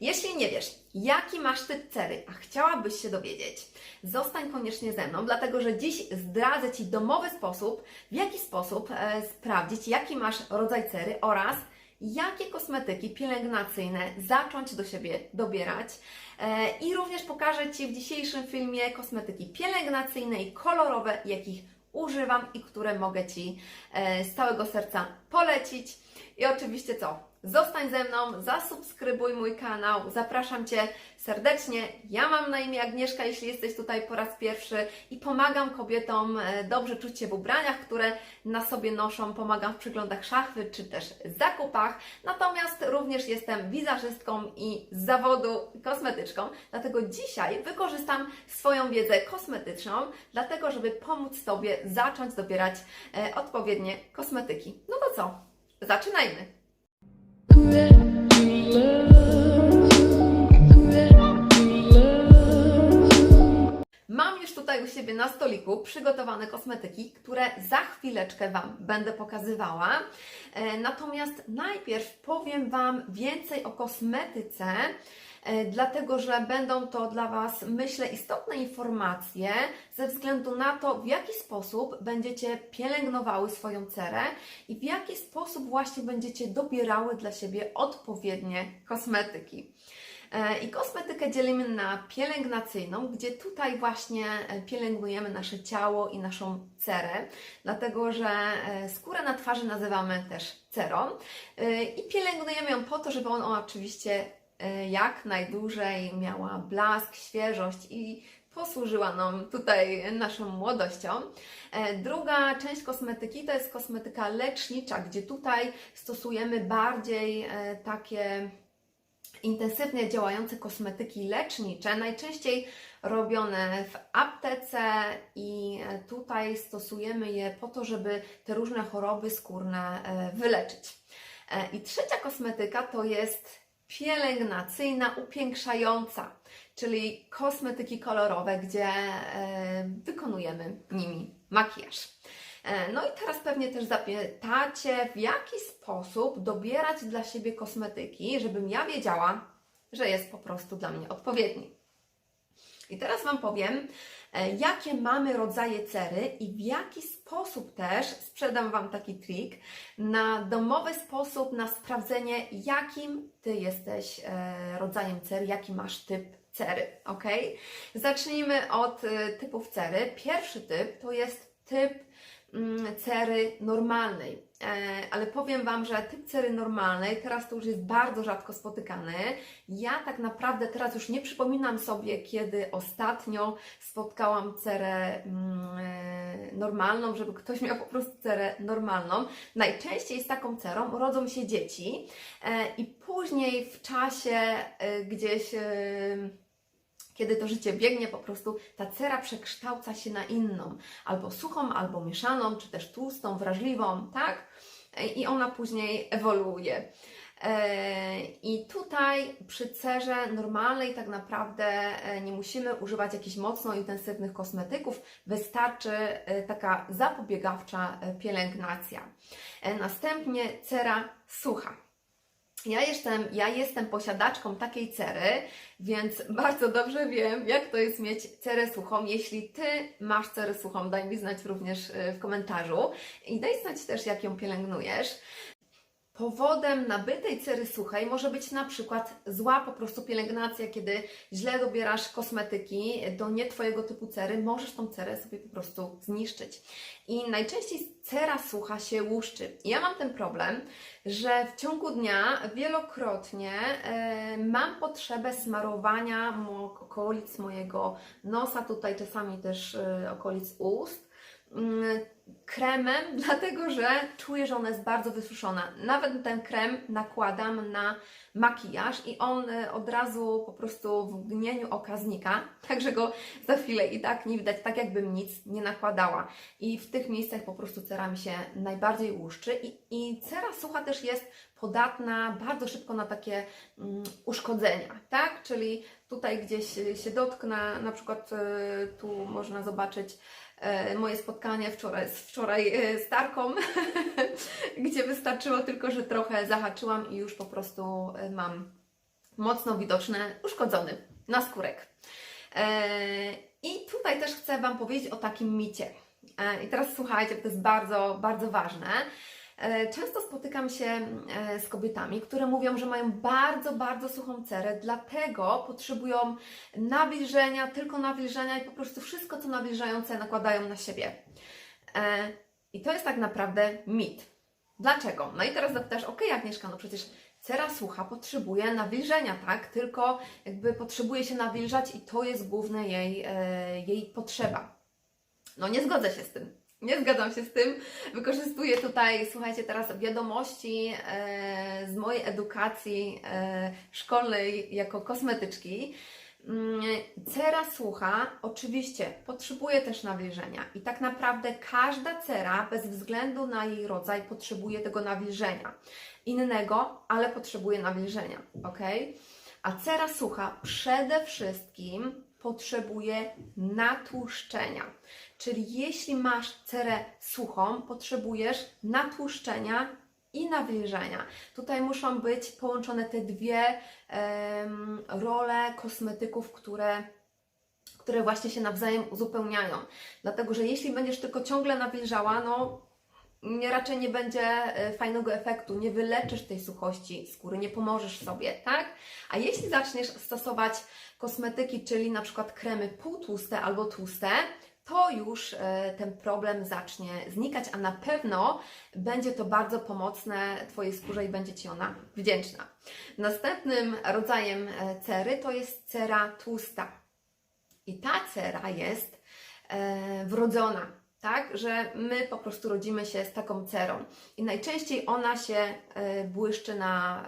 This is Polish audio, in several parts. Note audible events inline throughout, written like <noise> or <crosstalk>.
Jeśli nie wiesz, jaki masz typ cery, a chciałabyś się dowiedzieć, zostań koniecznie ze mną, dlatego że dziś zdradzę Ci domowy sposób, w jaki sposób e, sprawdzić, jaki masz rodzaj cery oraz jakie kosmetyki pielęgnacyjne zacząć do siebie dobierać. E, I również pokażę Ci w dzisiejszym filmie kosmetyki pielęgnacyjne i kolorowe, jakich używam i które mogę Ci e, z całego serca polecić. I oczywiście co? Zostań ze mną, zasubskrybuj mój kanał. Zapraszam Cię serdecznie. Ja mam na imię Agnieszka, jeśli jesteś tutaj po raz pierwszy i pomagam kobietom e, dobrze czuć się w ubraniach, które na sobie noszą. Pomagam w przyglądach szachwy czy też zakupach. Natomiast również jestem wizerzystką i z zawodu kosmetyczką. Dlatego dzisiaj wykorzystam swoją wiedzę kosmetyczną, dlatego żeby pomóc Tobie zacząć dobierać e, odpowiednie kosmetyki. No to co? Zaczynajmy! Mam już tutaj u siebie na stoliku przygotowane kosmetyki, które za chwileczkę Wam będę pokazywała. E, Natomiast najpierw powiem Wam więcej o kosmetyce, dlatego że będą to dla Was, myślę, istotne informacje ze względu na to, w jaki sposób będziecie pielęgnowały swoją cerę i w jaki sposób właśnie będziecie dobierały dla siebie odpowiednie kosmetyki. E, I kosmetykę dzielimy na pielęgnacyjną, gdzie tutaj właśnie e, pielęgnujemy nasze ciało i naszą cerę, dlatego że e, skórę na twarzy nazywamy też cerą E, i pielęgnujemy ją po to, żeby ona oczywiście e, jak najdłużej miała blask, świeżość i posłużyła nam tutaj naszą młodością. E, Druga część kosmetyki to jest kosmetyka lecznicza, gdzie tutaj stosujemy bardziej e, takie intensywnie działające kosmetyki lecznicze, najczęściej robione w aptece i e, tutaj stosujemy je po to, żeby te różne choroby skórne wyleczyć. I trzecia kosmetyka to jest pielęgnacyjna, upiększająca, czyli kosmetyki kolorowe, gdzie e, wykonujemy nimi makijaż. E, No i teraz pewnie też zapytacie, w jaki sposób dobierać dla siebie kosmetyki, żebym ja wiedziała, że jest po prostu dla mnie odpowiedni. I teraz Wam powiem, e, jakie mamy rodzaje cery i w jaki sposób też sprzedam Wam taki trik na domowy sposób na sprawdzenie, jakim Ty jesteś e, rodzajem cery, jaki masz typ cery, ok? Zacznijmy od e, typów cery. Pierwszy typ to jest typ cery normalnej. E, ale powiem Wam, że typ cery normalnej teraz to już jest bardzo rzadko spotykany. Ja tak naprawdę teraz już nie przypominam sobie, kiedy ostatnio spotkałam cerę mm, e, normalną, żeby ktoś miał po prostu cerę normalną. Najczęściej z taką cerą rodzą się dzieci e, i później w czasie gdzieś. Kiedy to życie biegnie, po prostu ta cera przekształca się na inną, albo suchą, albo mieszaną, czy też tłustą, wrażliwą, tak? I ona później ewoluuje. E, I tutaj przy cerze normalnej tak naprawdę e, nie musimy używać jakichś mocno intensywnych kosmetyków, wystarczy e, taka zapobiegawcza pielęgnacja. Następnie cera sucha. Ja jestem, ja jestem posiadaczką takiej cery, więc <laughs> bardzo dobrze wiem, jak to jest mieć cerę suchą. Jeśli Ty masz cerę suchą, daj mi znać również y, w komentarzu i daj znać też, jak ją pielęgnujesz. Powodem nabytej cery suchej może być na przykład zła po prostu pielęgnacja, kiedy źle dobierasz kosmetyki do nie Twojego typu cery, możesz tą cerę sobie po prostu zniszczyć. I najczęściej cera sucha się łuszczy. Ja mam ten problem, że w ciągu dnia wielokrotnie e, mam potrzebę smarowania okolic mojego nosa, tutaj czasami też e, okolic ust mm, kremem, <laughs> dlatego że czuję, że ona jest bardzo wysuszona. Nawet ten krem nakładam na makijaż i on e, od razu po prostu w mgnieniu oka znika, <laughs> także go za chwilę i tak nie widać, tak jakbym nic nie nakładała. I w tych miejscach po prostu cera mi się najbardziej łuszczy i, i cera sucha też jest podatna bardzo szybko na takie mm, uszkodzenia, tak? Czyli tutaj gdzieś się dotknę, na przykład e, tu można zobaczyć moje spotkanie wczoraj, wczoraj e, z Tarką, <laughs> gdzie wystarczyło tylko, że trochę zahaczyłam i już po prostu e, mam mocno widoczny, uszkodzony naskórek. E, I tutaj też chcę Wam powiedzieć o takim micie. E, I teraz słuchajcie, bo to jest bardzo, bardzo ważne. E, Często spotykam się e, z kobietami, które mówią, że mają bardzo, bardzo suchą cerę, dlatego potrzebują nawilżenia, tylko nawilżenia i po prostu wszystko, co nawilżające, nakładają na siebie. E, I to jest tak naprawdę mit. Dlaczego? No i teraz zapytasz, ok, Agnieszka, no przecież cera sucha potrzebuje nawilżenia, tak? Tylko jakby potrzebuje się nawilżać i to jest główna jej, jej potrzeba. No nie zgodzę się z tym. Nie zgadzam się z tym. Wykorzystuję tutaj, słuchajcie, teraz wiadomości e, z mojej edukacji e, szkolnej jako kosmetyczki. Mm, Cera sucha oczywiście potrzebuje też nawilżenia i tak naprawdę każda cera, bez względu na jej rodzaj, potrzebuje tego nawilżenia. Innego, ale potrzebuje nawilżenia, ok? A cera sucha przede wszystkim potrzebuje natłuszczenia. Czyli jeśli masz cerę suchą, potrzebujesz natłuszczenia i nawilżenia. Tutaj muszą być połączone te dwie em, role kosmetyków, które, które właśnie się nawzajem uzupełniają. Dlatego, że jeśli będziesz tylko ciągle nawilżała, no raczej nie będzie e, fajnego efektu, nie wyleczysz tej suchości skóry, nie pomożesz sobie, tak? A jeśli zaczniesz stosować kosmetyki, czyli na przykład kremy półtłuste albo tłuste, to już e, ten problem zacznie znikać, a na pewno będzie to bardzo pomocne Twojej skórze i będzie Ci ona wdzięczna. Następnym rodzajem e, cery to jest cera tłusta. I ta cera jest wrodzona, tak? Że my po prostu rodzimy się z taką cerą. I najczęściej ona się e, błyszczy na,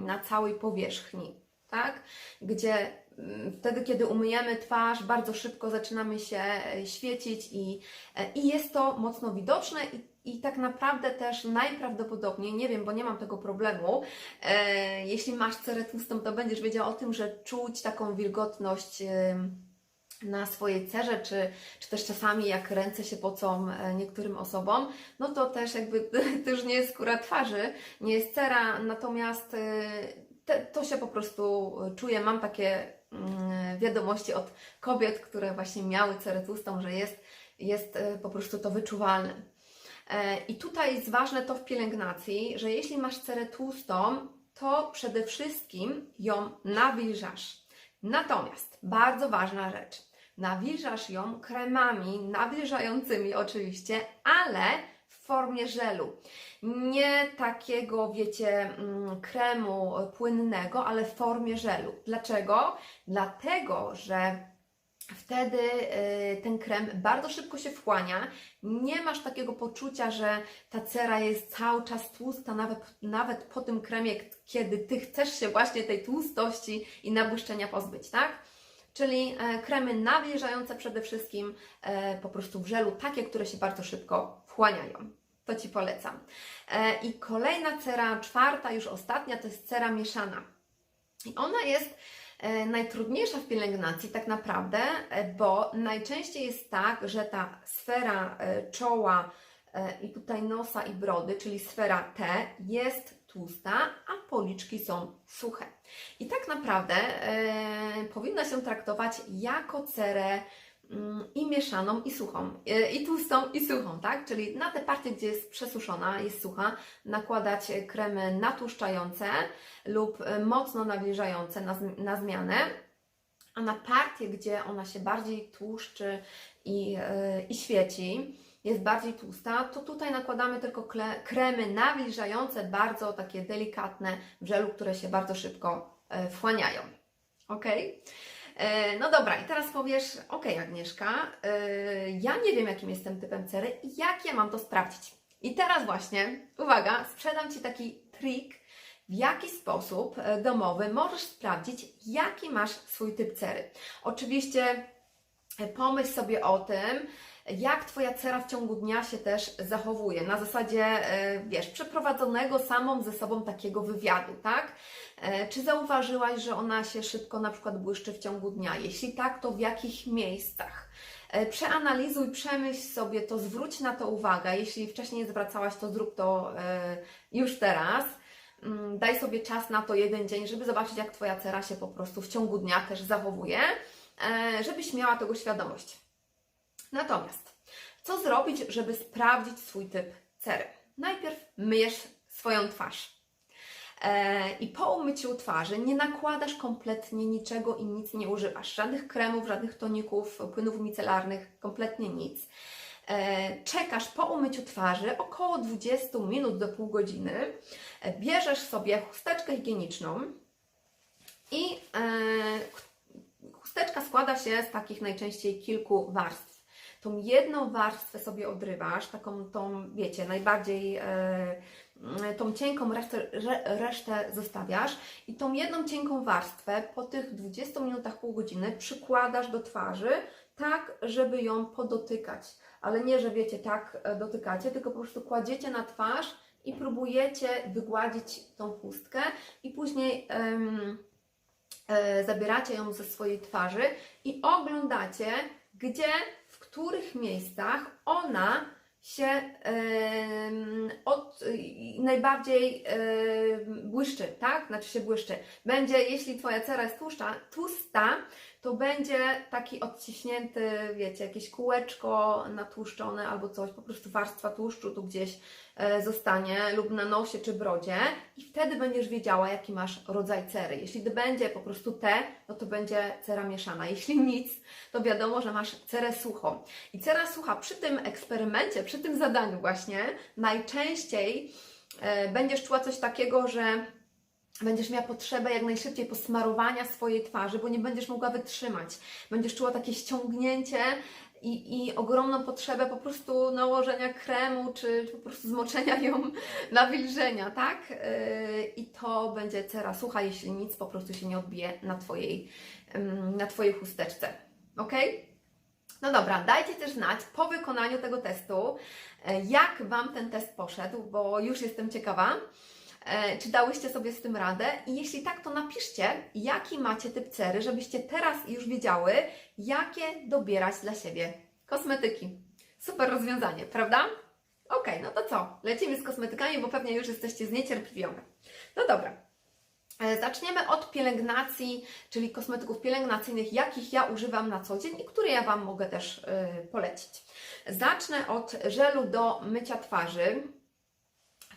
na całej powierzchni, tak? Gdzie mm, wtedy, kiedy umyjemy twarz, bardzo szybko zaczynamy się e, świecić i, e, i jest to mocno widoczne i i tak naprawdę też najprawdopodobniej, nie wiem, bo nie mam tego problemu, e, jeśli masz cerę tłustą, to będziesz wiedział o tym, że czuć taką wilgotność em, na swojej cerze, czy, czy też czasami jak ręce się pocą e, niektórym osobom, no to też jakby <laughs> to już nie jest skóra twarzy, nie jest cera, natomiast e, te, to się po prostu czuje. Mam takie mm, wiadomości od kobiet, które właśnie miały cerę tłustą, że jest, jest e, po prostu to wyczuwalne. E, I tutaj jest ważne to w pielęgnacji, że jeśli masz cerę tłustą, to przede wszystkim ją nawilżasz. Natomiast bardzo ważna rzecz, nawilżasz ją kremami nawilżającymi oczywiście, ale w formie żelu. Nie takiego, wiecie, mm, kremu płynnego, ale w formie żelu. Dlaczego? Dlatego, że Wtedy y, ten krem bardzo szybko się wchłania. Nie masz takiego poczucia, że ta cera jest cały czas tłusta, nawet, nawet po tym kremie, kiedy ty chcesz się właśnie tej tłustości i nabłyszczenia pozbyć, tak? Czyli e, kremy nawilżające przede wszystkim e, po prostu w żelu, takie, które się bardzo szybko wchłaniają. To Ci polecam. E, I kolejna cera, czwarta, już ostatnia, to jest cera mieszana. I ona jest najtrudniejsza w pielęgnacji tak naprawdę, bo najczęściej jest tak, że ta sfera czoła i tutaj nosa i brody, czyli sfera T jest tłusta, a policzki są suche. I tak naprawdę e, powinna się traktować jako cerę mm, i mieszaną, i suchą, e, i tłustą, i suchą, tak? Czyli na te partie, gdzie jest przesuszona, jest sucha, nakładać kremy natłuszczające lub e, mocno nawilżające na, na zmianę, a na partie, gdzie ona się bardziej tłuszczy i, e, i świeci, jest bardziej tłusta, to tutaj nakładamy tylko kremy nawilżające, bardzo takie delikatne w żelu, które się bardzo szybko e, wchłaniają. Ok? E, No dobra, i teraz powiesz, ok Agnieszka, e, ja nie wiem jakim jestem typem cery i jak ja mam to sprawdzić. I teraz właśnie, uwaga, sprzedam Ci taki trik, w jaki sposób domowy możesz sprawdzić, jaki masz swój typ cery. Oczywiście pomyśl sobie o tym, jak Twoja cera w ciągu dnia się też zachowuje. Na zasadzie, e, wiesz, przeprowadzonego samą ze sobą takiego wywiadu, tak? E, Czy zauważyłaś, że ona się szybko na przykład błyszczy w ciągu dnia? Jeśli tak, to w jakich miejscach? E, Przeanalizuj, przemyśl sobie to, zwróć na to uwagę. Jeśli wcześniej nie zwracałaś, to zrób to już teraz. mm, daj sobie czas na to jeden dzień, żeby zobaczyć, jak Twoja cera się po prostu w ciągu dnia też zachowuje, żebyś miała tego świadomość. Natomiast, co zrobić, żeby sprawdzić swój typ cery? Najpierw myjesz swoją twarz. E, I po umyciu twarzy nie nakładasz kompletnie niczego i nic nie używasz. Żadnych kremów, żadnych toników, płynów micelarnych, kompletnie nic. E, Czekasz po umyciu twarzy około 20 minut do pół godziny. E, Bierzesz sobie chusteczkę higieniczną i chusteczka składa się z takich najczęściej kilku warstw. Tą jedną warstwę sobie odrywasz, taką tą, wiecie, najbardziej e, mm, tą cienką resztę, re, resztę zostawiasz i tą jedną cienką warstwę po tych 20 minutach, pół godziny przykładasz do twarzy tak, żeby ją podotykać. Ale nie, że wiecie, tak e, dotykacie, tylko po prostu kładziecie na twarz i próbujecie wygładzić tą chustkę i później em, e, zabieracie ją ze swojej twarzy i oglądacie, gdzie, których miejscach ona się em, od, i najbardziej em, błyszczy, tak? Znaczy się błyszczy. Będzie, jeśli Twoja cera jest tłuszcza, tłusta, to będzie taki odciśnięty, wiecie, jakieś kółeczko natłuszczone albo coś, po prostu warstwa tłuszczu tu gdzieś e, zostanie lub na nosie czy brodzie i wtedy będziesz wiedziała, jaki masz rodzaj cery. Jeśli to będzie po prostu te, no to będzie cera mieszana. Jeśli nic, to wiadomo, że masz cerę suchą. I cera sucha przy tym eksperymencie, przy tym zadaniu właśnie, najczęściej e, będziesz czuła coś takiego, że będziesz miała potrzebę jak najszybciej posmarowania swojej twarzy, bo nie będziesz mogła wytrzymać. Będziesz czuła takie ściągnięcie i, i ogromną potrzebę po prostu nałożenia kremu, czy, czy po prostu zmoczenia ją <laughs> nawilżenia, tak? Yy, I to będzie cera sucha, jeśli nic po prostu się nie odbije na Twojej, ym, na twojej chusteczce. Ok? No dobra, dajcie też znać po wykonaniu tego testu, e, jak Wam ten test poszedł, bo już jestem ciekawa. E, Czy dałyście sobie z tym radę? I jeśli tak, to napiszcie, jaki macie typ cery, żebyście teraz już wiedziały, jakie dobierać dla siebie kosmetyki. Super rozwiązanie, prawda? Ok, no to co? Lecimy z kosmetykami, bo pewnie już jesteście zniecierpliwione. No dobra. E, Zaczniemy od pielęgnacji, czyli kosmetyków pielęgnacyjnych, jakich ja używam na co dzień i które ja Wam mogę też y, polecić. Zacznę od żelu do mycia twarzy.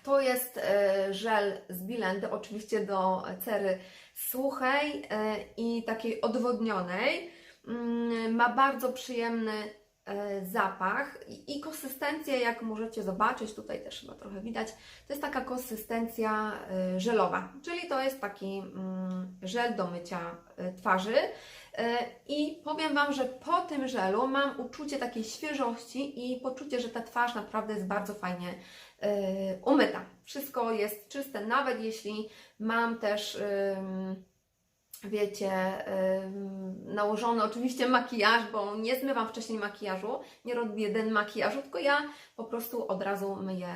To jest e, żel z Bilendy, oczywiście do cery suchej e, i takiej odwodnionej. Mm, Ma bardzo przyjemny e, zapach i, konsystencję, jak możecie zobaczyć, tutaj też chyba trochę widać, to jest taka konsystencja żelowa, czyli to jest taki mm, żel do mycia twarzy. I powiem Wam, że po tym żelu mam uczucie takiej świeżości i poczucie, że ta twarz naprawdę jest bardzo fajnie umyta. Wszystko jest czyste, nawet jeśli mam też, wiecie, nałożony oczywiście makijaż, bo nie zmywam wcześniej makijażu, nie robię jeden makijażu, tylko ja po prostu od razu myję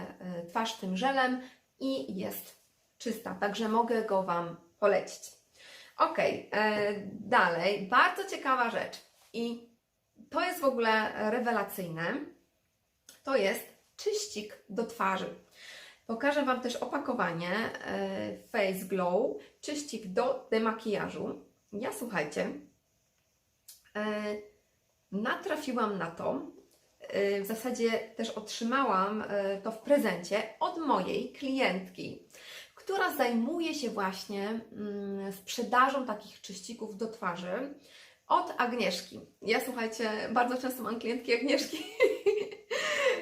y, twarz tym żelem i jest czysta, także mogę go Wam polecić. Ok, dalej, bardzo ciekawa rzecz i to jest w ogóle rewelacyjne. To jest czyścik do twarzy. Pokażę Wam też opakowanie e, Face Glow, czyścik do demakijażu. Ja słuchajcie, e, natrafiłam na to, e, w zasadzie też otrzymałam to w prezencie od mojej klientki, która zajmuje się właśnie mm, sprzedażą takich czyścików do twarzy od Agnieszki. Ja słuchajcie, bardzo często mam klientki Agnieszki. <laughs>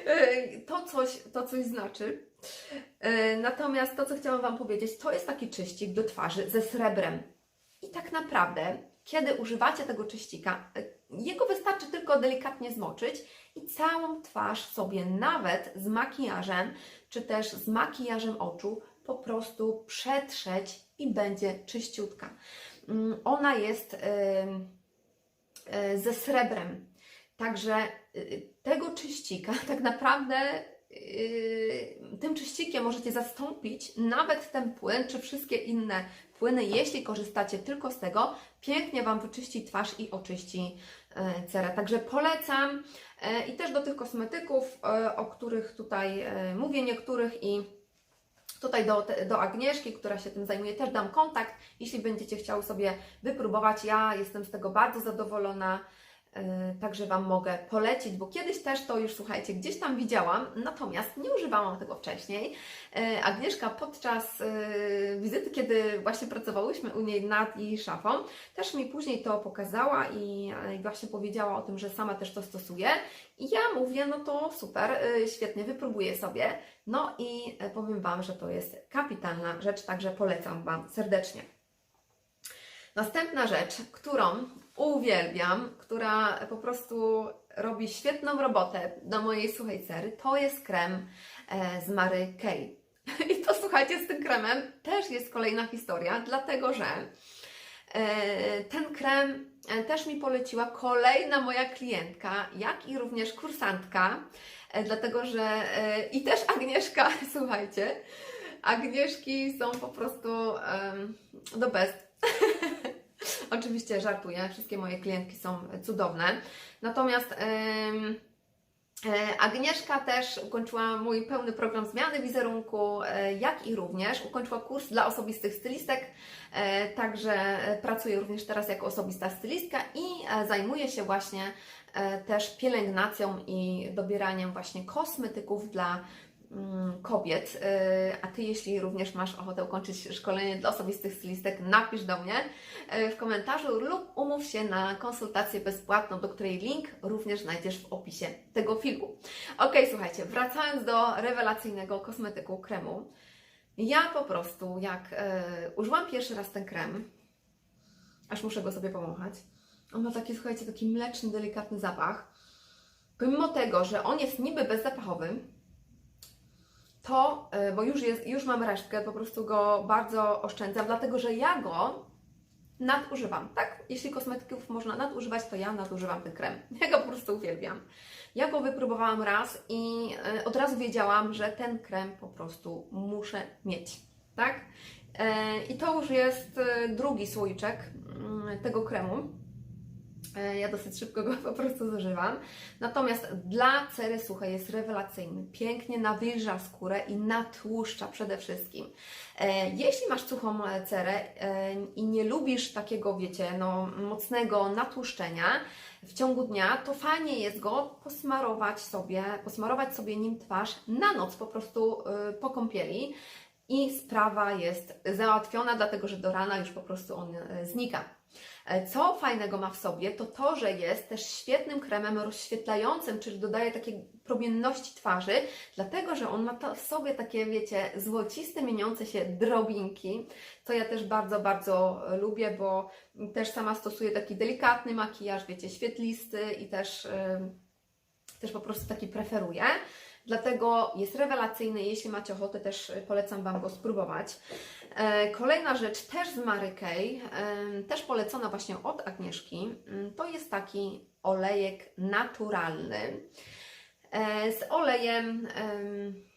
E, to coś, to coś znaczy. E, Natomiast to, co chciałam Wam powiedzieć, to jest taki czyścik do twarzy ze srebrem. I tak naprawdę, kiedy używacie tego czyścika, e, jego wystarczy tylko delikatnie zmoczyć i całą twarz sobie, nawet z makijażem, czy też z makijażem oczu, po prostu przetrzeć i będzie czyściutka. Mm, Ona jest ze srebrem. Także y, tego czyścika <laughs> tak naprawdę y, tym czyścikiem możecie zastąpić nawet ten płyn, czy wszystkie inne płyny, jeśli korzystacie tylko z tego, pięknie Wam wyczyści twarz i oczyści e, cerę. Także polecam E, i też do tych kosmetyków, e, o których tutaj mówię, niektórych i Tutaj do, do Agnieszki, która się tym zajmuje, też dam kontakt. Jeśli będziecie chciały sobie wypróbować, ja jestem z tego bardzo zadowolona. Yy, Także Wam mogę polecić, bo kiedyś też to już słuchajcie, gdzieś tam widziałam, natomiast nie używałam tego wcześniej. Yy, Agnieszka podczas yy, wizyty, kiedy właśnie pracowałyśmy u niej nad jej szafą, też mi później to pokazała i właśnie powiedziała o tym, że sama też to stosuje. I ja mówię, no to super, świetnie, wypróbuję sobie. No i powiem Wam, że to jest kapitalna rzecz, także polecam Wam serdecznie. Następna rzecz, którą uwielbiam, która po prostu robi świetną robotę na mojej suchej cery, to jest krem e, z Mary Kay. <laughs> I to słuchajcie, z tym kremem też jest kolejna historia, dlatego że e, ten krem e, też mi poleciła kolejna moja klientka, jak i również kursantka, dlatego że i też Agnieszka, <laughs> słuchajcie, Agnieszki są po prostu the best. <laughs> <laughs> Oczywiście żartuję, wszystkie moje klientki są cudowne. Natomiast e, Agnieszka też ukończyła mój pełny program zmiany wizerunku, e, jak i również ukończyła kurs dla osobistych stylistek, e, także pracuje również teraz jako osobista stylistka i zajmuje się właśnie też pielęgnacją i dobieraniem właśnie kosmetyków dla kobiet. Y, A Ty, jeśli również masz ochotę ukończyć szkolenie dla osobistych stylistek, napisz do mnie y, w komentarzu lub umów się na konsultację bezpłatną, do której link również znajdziesz w opisie tego filmu. Ok, słuchajcie, wracając do rewelacyjnego kosmetyku kremu. Ja po prostu, jak y, użyłam pierwszy raz ten krem, aż muszę go sobie pomachać, on ma taki, słuchajcie, taki mleczny, delikatny zapach. Pomimo tego, że on jest niby bezzapachowy, to, y, bo już, jest, już mam resztkę, po prostu go bardzo oszczędzam, dlatego że ja go nadużywam, tak? Jeśli kosmetyków można nadużywać, to ja nadużywam ten krem. <laughs> Ja go po prostu uwielbiam. Ja go wypróbowałam raz i y, od razu wiedziałam, że ten krem po prostu muszę mieć, tak? E, I to już jest y, drugi słoiczek mm, tego kremu. E, Ja dosyć szybko go <laughs> po prostu zużywam. Natomiast dla cery suchej jest rewelacyjny. Pięknie nawilża skórę i natłuszcza przede wszystkim. E, Jeśli masz suchą cerę e, i nie lubisz takiego, wiecie, no, mocnego natłuszczenia w ciągu dnia, to fajnie jest go posmarować sobie, posmarować sobie nim twarz na noc po prostu po kąpieli. I sprawa jest załatwiona, dlatego że do rana już po prostu on znika. E, Co fajnego ma w sobie, to to, że jest też świetnym kremem rozświetlającym, czyli dodaje takiej promienności twarzy, dlatego że on ma w sobie takie, wiecie, złociste, mieniące się drobinki, co ja też bardzo, bardzo lubię, bo też sama stosuję taki delikatny makijaż, wiecie, świetlisty i też, ym, też po prostu taki preferuję. Dlatego jest rewelacyjny, jeśli macie ochotę, też polecam Wam go spróbować. E, Kolejna rzecz, też z Mary Kay, też polecona właśnie od Agnieszki, mm, to jest taki olejek naturalny e, z olejem em, e,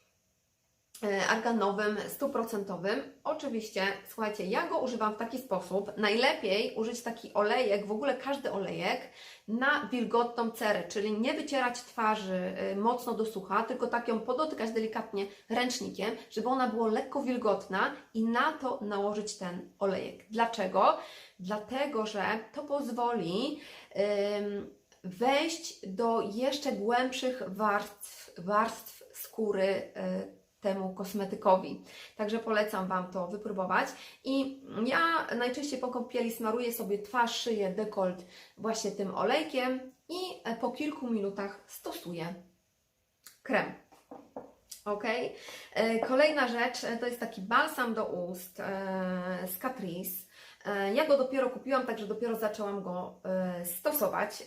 arganowym, stuprocentowym. Oczywiście, słuchajcie, ja go używam w taki sposób. Najlepiej użyć taki olejek, w ogóle każdy olejek, na wilgotną cerę, czyli nie wycierać twarzy y, mocno do sucha, tylko tak ją podotykać delikatnie ręcznikiem, żeby ona była lekko wilgotna i na to nałożyć ten olejek. Dlaczego? Dlatego, że to pozwoli wejść do jeszcze głębszych warstw, warstw skóry y, temu kosmetykowi. Także polecam Wam to wypróbować. I ja najczęściej po kąpieli smaruję sobie twarz, szyję, dekolt właśnie tym olejkiem i e, po kilku minutach stosuję krem. Ok. E, Kolejna rzecz e, to jest taki balsam do ust z Catrice. Ja go dopiero kupiłam, także dopiero zaczęłam go stosować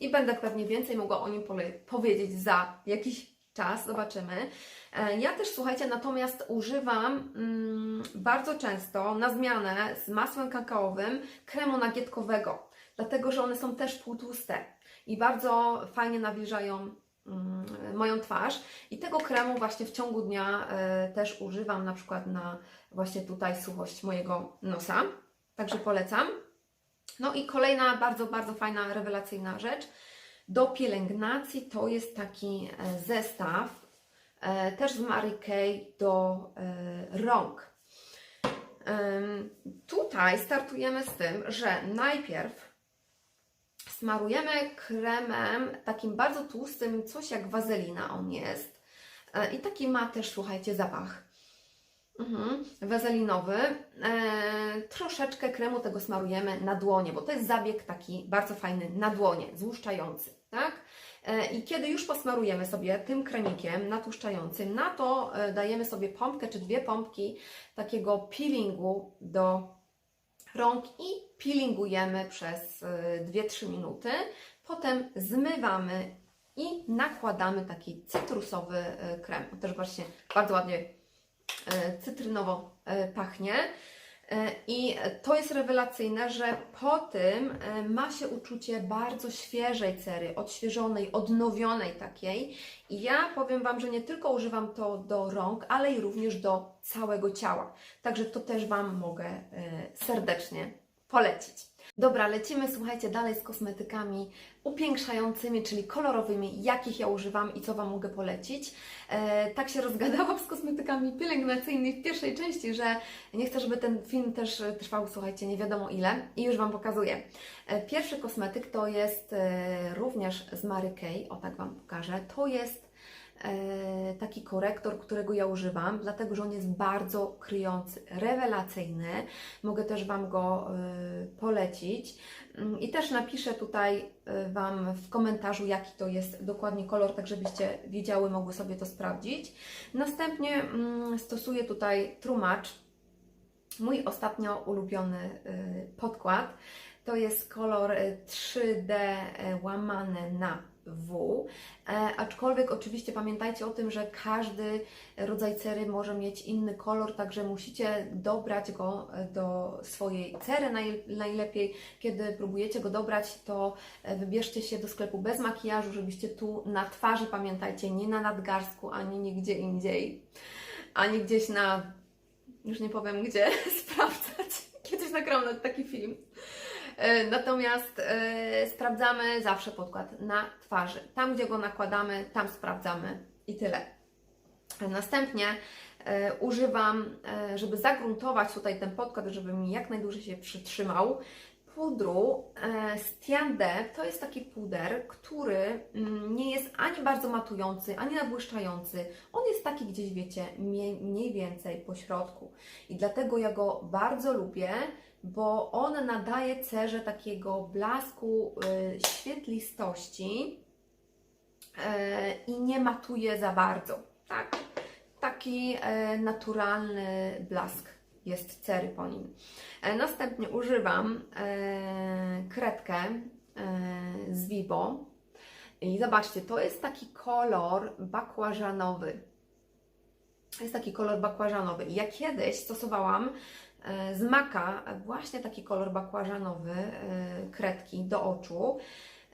i będę pewnie więcej mogła o nim powiedzieć za jakiś czas, zobaczymy. E, Ja też, słuchajcie, natomiast używam mm, bardzo często na zmianę z masłem kakaowym kremu nagietkowego, dlatego że one są też półtłuste i bardzo fajnie nawilżają mm, moją twarz. I tego kremu właśnie w ciągu dnia e, też używam na przykład na właśnie tutaj suchość mojego nosa. Także polecam. No i kolejna bardzo, bardzo fajna, rewelacyjna rzecz. Do pielęgnacji to jest taki e, zestaw e, też z Mary Kay do e, rąk. Tutaj startujemy z tym, że najpierw smarujemy kremem takim bardzo tłustym, coś jak wazelina on jest. I taki ma też, słuchajcie, zapach. Mhm, wazelinowy. E, troszeczkę kremu tego smarujemy na dłonie, bo to jest zabieg taki bardzo fajny na dłonie, złuszczający, tak? E, I kiedy już posmarujemy sobie tym kremikiem natłuszczającym, na to e, dajemy sobie pompkę czy dwie pompki takiego peelingu do rąk i peelingujemy przez e, 2-3 minuty. Potem zmywamy i nakładamy taki cytrusowy krem. Też właśnie bardzo ładnie cytrynowo e, pachnie. E, I to jest rewelacyjne, że po tym e, ma się uczucie bardzo świeżej cery, odświeżonej, odnowionej takiej. I ja powiem Wam, że nie tylko używam to do rąk, ale i również do całego ciała. Także to też Wam mogę e, serdecznie polecić. Dobra, lecimy, słuchajcie, dalej z kosmetykami upiększającymi, czyli kolorowymi, jakich ja używam i co Wam mogę polecić. E, tak się rozgadałam z kosmetykami pielęgnacyjnymi w pierwszej części, że nie chcę, żeby ten film też trwał, słuchajcie, nie wiadomo ile i już Wam pokazuję. E, pierwszy kosmetyk to jest e, również z Mary Kay, o tak Wam pokażę. To jest taki korektor, którego ja używam, dlatego że on jest bardzo kryjący, rewelacyjny. Mogę też Wam go e, polecić. Mm, I też napiszę tutaj e, Wam w komentarzu, jaki to jest dokładnie kolor, tak żebyście wiedziały, mogły sobie to sprawdzić. Następnie mm, stosuję tutaj trumacz, mój ostatnio ulubiony podkład. To jest kolor y, 3D y, łamane na W. E, aczkolwiek oczywiście pamiętajcie o tym, że każdy rodzaj cery może mieć inny kolor, także musicie dobrać go e, do swojej cery naj, najlepiej. Kiedy próbujecie go dobrać, to e, wybierzcie się do sklepu bez makijażu, żebyście tu na twarzy, pamiętajcie, nie na nadgarstku, ani nigdzie indziej, ani gdzieś na już nie powiem gdzie, <laughs> sprawdzać. Kiedyś nagrałam taki film. E, Natomiast e, sprawdzamy zawsze podkład na twarzy. Tam, gdzie go nakładamy, tam sprawdzamy i tyle. Następnie e, używam, żeby zagruntować tutaj ten podkład, żeby mi jak najdłużej się przytrzymał, pudru Stiande. To jest taki puder, który mm, nie jest ani bardzo matujący, ani nabłyszczający. On jest taki gdzieś, wiecie, mniej, mniej więcej po środku. I dlatego ja go bardzo lubię, bo on nadaje cerze takiego blasku y, świetlistości e, i nie matuje za bardzo. Tak? Taki e, naturalny blask jest cery po nim. E, Następnie używam kredkę z Vibo. I zobaczcie, to jest taki kolor bakłażanowy. Jest taki kolor bakłażanowy. Ja kiedyś stosowałam z maka właśnie taki kolor bakłażanowy e, kredki do oczu.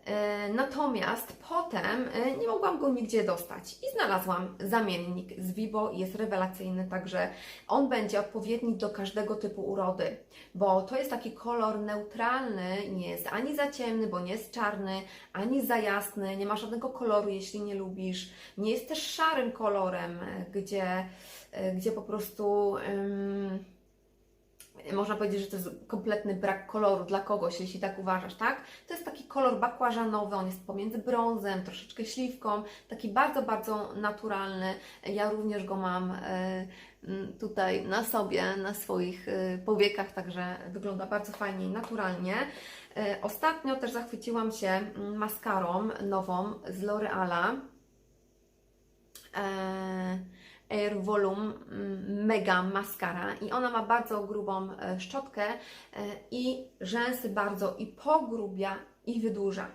E, Natomiast potem e, nie mogłam go nigdzie dostać i znalazłam zamiennik z Vibo, jest rewelacyjny, także on będzie odpowiedni do każdego typu urody, bo to jest taki kolor neutralny, nie jest ani za ciemny, bo nie jest czarny, ani za jasny, nie ma żadnego koloru, jeśli nie lubisz, nie jest też szarym kolorem, e, gdzie, e, gdzie po prostu. Można powiedzieć, że to jest kompletny brak koloru dla kogoś, jeśli tak uważasz, tak? To jest taki kolor bakłażanowy, on jest pomiędzy brązem, troszeczkę śliwką, taki bardzo, bardzo naturalny. Ja również go mam e, tutaj na sobie, na swoich e, powiekach, także wygląda bardzo fajnie i naturalnie. E, Ostatnio też zachwyciłam się maskarą nową z L'Oreala. E, Air Volume mm, Mega Mascara i ona ma bardzo grubą e, szczotkę e, i rzęsy bardzo i pogrubia i wydłuża.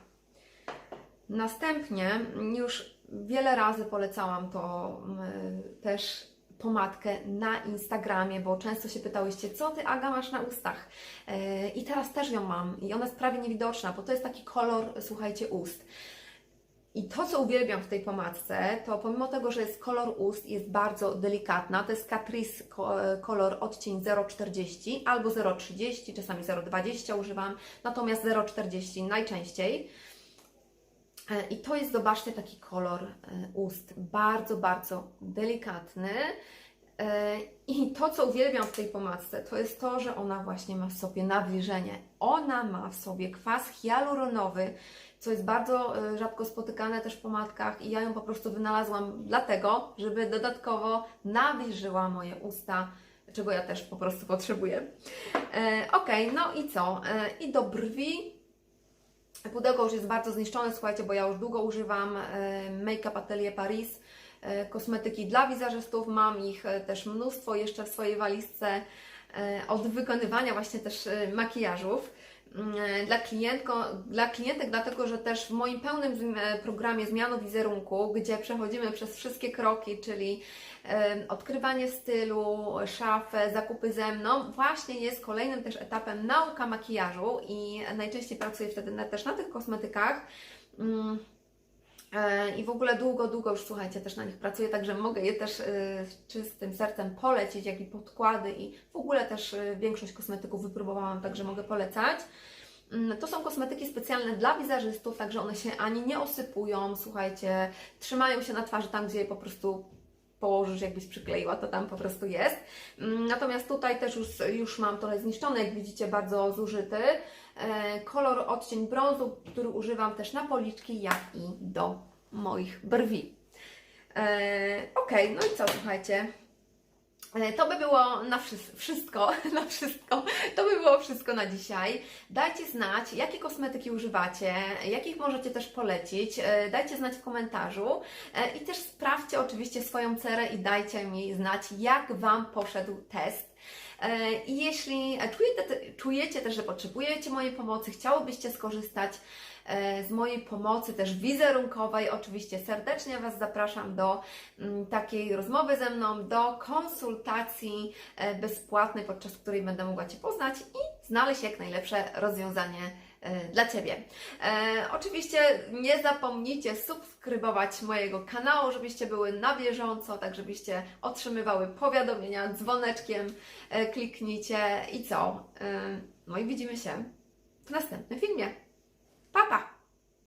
Następnie już wiele razy polecałam to mm, też pomadkę na Instagramie, bo często się pytałyście, co Ty Aga masz na ustach? E, I teraz też ją mam i ona jest prawie niewidoczna, bo to jest taki kolor, słuchajcie, ust. I to, co uwielbiam w tej pomadce, to pomimo tego, że jest kolor ust, jest bardzo delikatna. To jest Catrice ko- kolor odcień 0,40 albo 0,30, czasami 0,20 używam, natomiast 0,40 najczęściej. E, I to jest, zobaczcie, taki kolor e, ust. Bardzo, bardzo delikatny. E, I to, co uwielbiam w tej pomadce, to jest to, że ona właśnie ma w sobie nawilżenie. Ona ma w sobie kwas hialuronowy, co jest bardzo e, rzadko spotykane też w pomadkach i ja ją po prostu wynalazłam dlatego, żeby dodatkowo nawilżyła moje usta, czego ja też po prostu potrzebuję. E, ok, no i co? E, I do brwi Pudełko już jest bardzo zniszczone, słuchajcie, bo ja już długo używam Make Up Atelier Paris, kosmetyki dla wizerzystów, mam ich też mnóstwo jeszcze w swojej walizce od wykonywania właśnie też makijażów. Mm, e, Dla, klientko, dla klientek, dlatego że też w moim pełnym e, programie zmianu wizerunku, gdzie przechodzimy przez wszystkie kroki, czyli e, odkrywanie stylu, szafę, zakupy ze mną, właśnie jest kolejnym też etapem nauka makijażu i najczęściej pracuję wtedy też na tych kosmetykach. E, I w ogóle długo, długo już słuchajcie, też na nich pracuję, także mogę je też e, z czystym sercem polecić, jak i podkłady i w ogóle też e, większość kosmetyków wypróbowałam, także mogę polecać. Mm, To są kosmetyki specjalne dla wizerzystów, także one się ani nie osypują, słuchajcie, trzymają się na twarzy tam, gdzie je po prostu położysz, jakbyś przykleiła, to tam po prostu jest. Mm, Natomiast tutaj też już, już mam trochę zniszczony, jak widzicie, bardzo zużyty. E, Kolor odcień brązu, który używam też na policzki, jak i do moich brwi. E, ok, no i co, słuchajcie. E, To by było na wszy- wszystko, <laughs> na wszystko. To by było wszystko na dzisiaj. Dajcie znać, jakie kosmetyki używacie, jakich możecie też polecić. Dajcie znać w komentarzu i też sprawdźcie oczywiście swoją cerę i dajcie mi znać, jak Wam poszedł test. E, I jeśli czujecie, czujecie też, że potrzebujecie mojej pomocy, chciałobyście skorzystać e, z mojej pomocy też wizerunkowej, oczywiście serdecznie Was zapraszam do mm, takiej rozmowy ze mną, do konsultacji e, bezpłatnej, podczas której będę mogła Cię poznać i znaleźć jak najlepsze rozwiązanie e, dla Ciebie. E, oczywiście nie zapomnijcie subskrybować mojego kanału, żebyście były na bieżąco, tak żebyście otrzymywały powiadomienia dzwoneczkiem, e, kliknijcie i co? E, no i widzimy się w następnym filmie. Pa, pa!